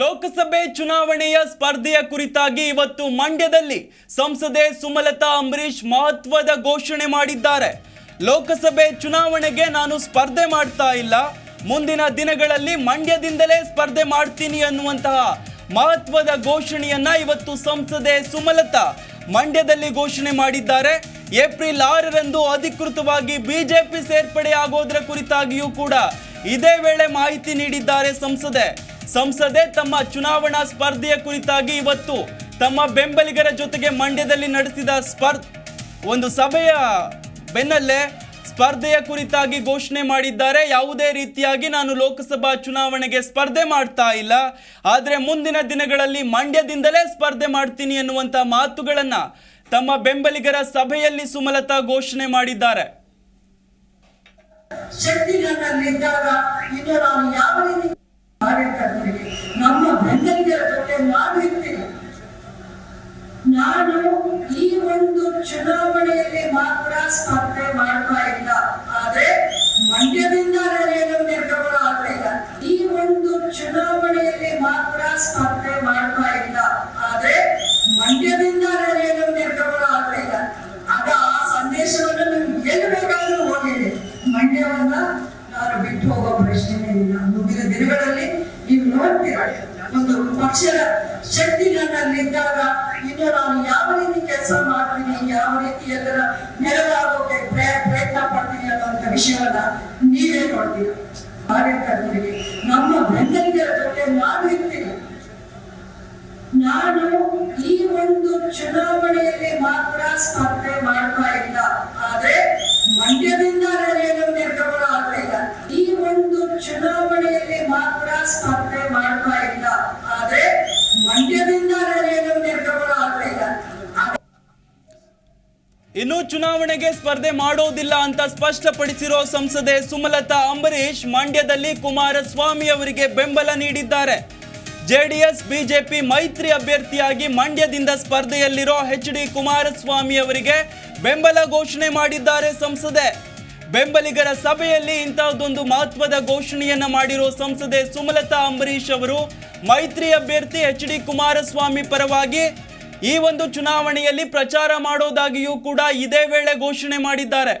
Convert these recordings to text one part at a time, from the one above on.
ಲೋಕಸಭೆ ಚುನಾವಣೆಯ ಸ್ಪರ್ಧೆಯ ಕುರಿತಾಗಿ ಇವತ್ತು ಮಂಡ್ಯದಲ್ಲಿ ಸಂಸದೆ ಸುಮಲತಾ ಅಂಬರೀಶ್ ಮಹತ್ವದ ಘೋಷಣೆ ಮಾಡಿದ್ದಾರೆ. ಲೋಕಸಭೆ ಚುನಾವಣೆಗೆ ನಾನು ಸ್ಪರ್ಧೆ ಮಾಡ್ತಾ ಇಲ್ಲ. ಮುಂದಿನ ದಿನಗಳಲ್ಲಿ ಮಂಡ್ಯದಿಂದಲೇ ಸ್ಪರ್ಧೆ ಮಾಡ್ತೀನಿ ಅನ್ನುವಂತಹ ಮಹತ್ವದ ಘೋಷಣೆಯನ್ನ ಇವತ್ತು ಸಂಸದೆ ಸುಮಲತಾ ಮಂಡ್ಯದಲ್ಲಿ ಘೋಷಣೆ ಮಾಡಿದ್ದಾರೆ. ಏಪ್ರಿಲ್ ಆರರಂದು ಅಧಿಕೃತವಾಗಿ ಬಿಜೆಪಿ ಸೇರ್ಪಡೆ ಆಗೋದರ ಕುರಿತಾಗಿಯೂ ಕೂಡ ಇದೇ ವೇಳೆ ಮಾಹಿತಿ ನೀಡಿದ್ದಾರೆ ಸಂಸದೆ. ಸಂಸದೆ ತಮ್ಮ ಚುನಾವಣಾ ಸ್ಪರ್ಧೆಯ ಕುರಿತಾಗಿ ಇವತ್ತು ತಮ್ಮ ಬೆಂಬಲಿಗರ ಜೊತೆಗೆ ಮಂಡ್ಯದಲ್ಲಿ ನಡೆಸಿದ ಸ್ಪರ್, ಒಂದು ಸಭೆಯ ಬೆನ್ನಲ್ಲೇ ಸ್ಪರ್ಧೆಯ ಕುರಿತಾಗಿ ಘೋಷಣೆ ಮಾಡಿದ್ದಾರೆ. ಯಾವುದೇ ರೀತಿಯಾಗಿ ನಾನು ಲೋಕಸಭಾ ಚುನಾವಣೆಗೆ ಸ್ಪರ್ಧೆ ಮಾಡ್ತಾ ಇಲ್ಲ. ಆದರೆ ಮುಂದಿನ ದಿನಗಳಲ್ಲಿ ಮಂಡ್ಯದಿಂದಲೇ ಸ್ಪರ್ಧೆ ಮಾಡ್ತೀನಿ ಎನ್ನುವಂಥ ಮಾತುಗಳನ್ನು ತಮ್ಮ ಬೆಂಬಲಿಗರ ಸಭೆಯಲ್ಲಿ ಸುಮಲತಾ ಘೋಷಣೆ ಮಾಡಿದ್ದಾರೆ. ಸ್ಪರ್ಧೆ ಮಾಡ್ತಾ ಇಲ್ಲ. ಆದ್ರೆ ಮಂಡ್ಯದಿಂದ ನಾನೇನು ನಿರ್ಗಮನ ಆಗ್ಲಿಲ್ಲ ಈ ಒಂದು ಚುನಾವಣೆಯಲ್ಲಿ ಮಾತ್ರ ಸ್ಪರ್ಧೆ ಮಾಡ್ತಾ ಇಲ್ಲ. ಆದ್ರೆ ಮಂಡ್ಯದಿಂದ ನಾನೇನು ನಿರ್ಗಮನ ಆಗ್ಲಿಲ್ಲ ಆಗ ಆ ಸಂದೇಶವನ್ನು ನಾನು ಎಲ್ಲಿ ಬೇಕಾದ್ರೂ ಹೋಗಿದೆ ಮಂಡ್ಯವನ್ನ ನಾನು ಬಿಟ್ಟು ಹೋಗೋ ಪ್ರಶ್ನೆ ಇಲ್ಲ. ಮುಂದಿನ ದಿನಗಳಲ್ಲಿ ನೀವು ನೋಡ್ತೀರಾ? ಒಂದು ಪಕ್ಷದ ಶಕ್ತಿ ನನ್ನಲ್ಲಿದ್ದಾಗ ಇನ್ನು ನಾನು ಯಾವ ರೀತಿ ಕೆಲಸ ಮಾಡ್ತೀನಿ ಯಾವ ರೀತಿ ಎಲ್ಲರ ನೆರವಾಗೋಕೆ ಪ್ರಯ- ಪ್ರಯತ್ನ ಪಡ್ತೀನಿ ಅನ್ನೋಂಥ ವಿಷಯವನ್ನ ನೀವೇ ನೋಡ್ತೀರಾ. ಆಡಳಿತಗಳಿಗೆ ನಮ್ಮ ಬೆಂಬಲಿಗರ ಜೊತೆ ನಾನು ಇರ್ತೀನಿ. ನಾನು ಈ ಒಂದು ಚುನಾವಣೆಯಲ್ಲಿ ಮಾತ್ರ ಸ್ಪರ್ಧೆ ಮಾಡ್ತಾ ಇಲ್ಲ. ಆದ್ರೆ ಮಂಡ್ಯದಿಂದ ನಾನೇನು ನಿರ್ಗಮನ ಈ ಒಂದು ಚುನಾವಣೆಯಲ್ಲಿ ಮಾತ್ರ ಸ್ಪರ್ಧೆ ಮಾಡ್ತಾ ಇಲ್ಲ ಆದ್ರೆ ಮಂಡ್ಯದಿಂದ ನಾನೇನು ನಿರ್ಗಮನ ಆಗ್ಲಿಲ್ಲ ಇನ್ನು ಚುನಾವಣೆಗೆ ಸ್ಪರ್ಧೆ ಮಾಡೋದಿಲ್ಲ ಅಂತ ಸ್ಪಷ್ಟಪಡಿಸಿರೋ ಸಂಸದೆ ಸುಮಲತಾ ಅಂಬರೀಶ್ ಮಂಡ್ಯದಲ್ಲಿ ಕುಮಾರಸ್ವಾಮಿ ಅವರಿಗೆ ಬೆಂಬಲ ನೀಡಿದ್ದಾರೆ. ಜೆಡಿಎಸ್, ಬಿಜೆಪಿ ಮೈತ್ರಿ ಅಭ್ಯರ್ಥಿಯಾಗಿ ಮಂಡ್ಯದಿಂದ ಸ್ಪರ್ಧೆಯಲ್ಲಿರೋ ಎಚ್ ಡಿ ಕುಮಾರಸ್ವಾಮಿ ಅವರಿಗೆ ಬೆಂಬಲ ಘೋಷಣೆ ಮಾಡಿದ್ದಾರೆ ಸಂಸದೆ. ಬೆಂಬಲಿಗರ ಸಭೆಯಲ್ಲಿ ಇಂತಹದ್ದೊಂದು ಮಹತ್ವದ ಘೋಷಣೆಯನ್ನ ಮಾಡಿರೋ ಸಂಸದೆ ಸುಮಲತಾ ಅಂಬರೀಶ್ ಅವರು ಮೈತ್ರಿ ಅಭ್ಯರ್ಥಿ ಎಚ್ ಡಿ ಕುಮಾರಸ್ವಾಮಿ ಪರವಾಗಿ ಈ ಒಂದು ಚುನಾವಣೆಯಲ್ಲಿ ಪ್ರಚಾರ ಮಾಡೋದಾಗಿಯೂ ಕೂಡ ಇದೇ ವೇಳೆ ಘೋಷಣೆ ಮಾಡಿದ್ದಾರೆ.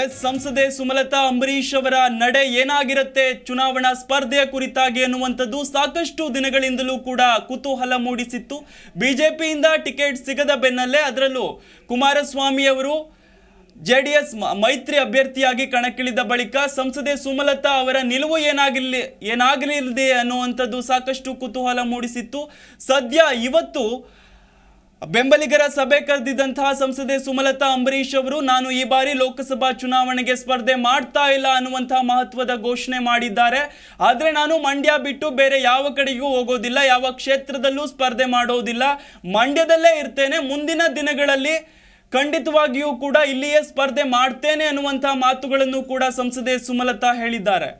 ಎಸ್, ಸಂಸದೆ ಸುಮಲತಾ ಅಂಬರೀಶ್ ಅವರ ನಡೆ ಏನಾಗಿರುತ್ತೆ? ಚುನಾವಣಾ ಸ್ಪರ್ಧೆಯ ಕುರಿತಾಗಿ ಅನ್ನುವಂಥದ್ದು ಸಾಕಷ್ಟು ದಿನಗಳಿಂದಲೂ ಕೂಡ ಕುತೂಹಲ ಮೂಡಿಸಿತ್ತು. ಬಿಜೆಪಿಯಿಂದ ಟಿಕೆಟ್ ಸಿಗದ ಬೆನ್ನಲ್ಲೇ ಅದರಲ್ಲೂ ಕುಮಾರಸ್ವಾಮಿ ಅವರು ಜೆ ಡಿ ಎಸ್ ಮೈತ್ರಿ ಅಭ್ಯರ್ಥಿಯಾಗಿ ಕಣಕ್ಕಿಳಿದ ಬಳಿಕ ಸಂಸದೆ ಸುಮಲತಾ ಅವರ ನಿಲುವು ಏನಾಗಿರಲಿ ಏನಾಗಲಿಲ್ಲದೆ ಅನ್ನುವಂಥದ್ದು ಸಾಕಷ್ಟು ಕುತೂಹಲ ಮೂಡಿಸಿತ್ತು. ಸದ್ಯ ಇವತ್ತು ಬೆಂಬಲಿಗರ ಸಭೆ ಕರೆದಿದ್ದಂತಹ ಸಂಸದೆ ಸುಮಲತಾ ಅಂಬರೀಶ್ ಅವರು, ನಾನು ಈ ಬಾರಿ ಲೋಕಸಭಾ ಚುನಾವಣೆಗೆ ಸ್ಪರ್ಧೆ ಮಾಡ್ತಾ ಇಲ್ಲ ಅನ್ನುವಂತಹ ಮಹತ್ವದ ಘೋಷಣೆ ಮಾಡಿದ್ದಾರೆ. ಆದರೆ ನಾನು ಮಂಡ್ಯ ಬಿಟ್ಟು ಬೇರೆ ಯಾವ ಕಡೆಗೂ ಹೋಗೋದಿಲ್ಲ, ಯಾವ ಕ್ಷೇತ್ರದಲ್ಲೂ ಸ್ಪರ್ಧೆ ಮಾಡೋದಿಲ್ಲ. ಮಂಡ್ಯದಲ್ಲೇ ಇರ್ತೇನೆ. ಮುಂದಿನ ದಿನಗಳಲ್ಲಿ ಖಂಡಿತವಾಗಿಯೂ ಕೂಡ ಇಲ್ಲಿಯೇ ಸ್ಪರ್ಧೆ ಮಾಡ್ತೇನೆ ಅನ್ನುವಂತಹ ಮಾತುಗಳನ್ನು ಕೂಡ ಸಂಸದೆ ಸುಮಲತಾ ಹೇಳಿದ್ದಾರೆ.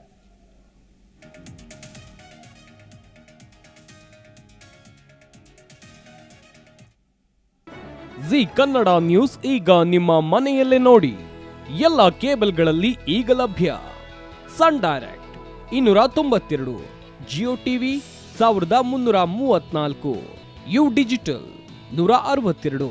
ಜಿ ಕನ್ನಡ ನ್ಯೂಸ್ ಈಗ ನಿಮ್ಮ ಮನೆಯಲ್ಲೇ ನೋಡಿ. ಎಲ್ಲ ಕೇಬಲ್ಗಳಲ್ಲಿ ಈಗ ಲಭ್ಯ. ಸನ್ ಡೈರೆಕ್ಟ್ ಇನ್ನೂರ ತೊಂಬತ್ತೆರಡು, ಜಿಯೋ ಟಿವಿ ಸಾವಿರದ ಮುನ್ನೂರ ಮೂವತ್ನಾಲ್ಕು ಯು ಡಿಜಿಟಲ್ ನೂರ ಅರವತ್ತೆರಡು.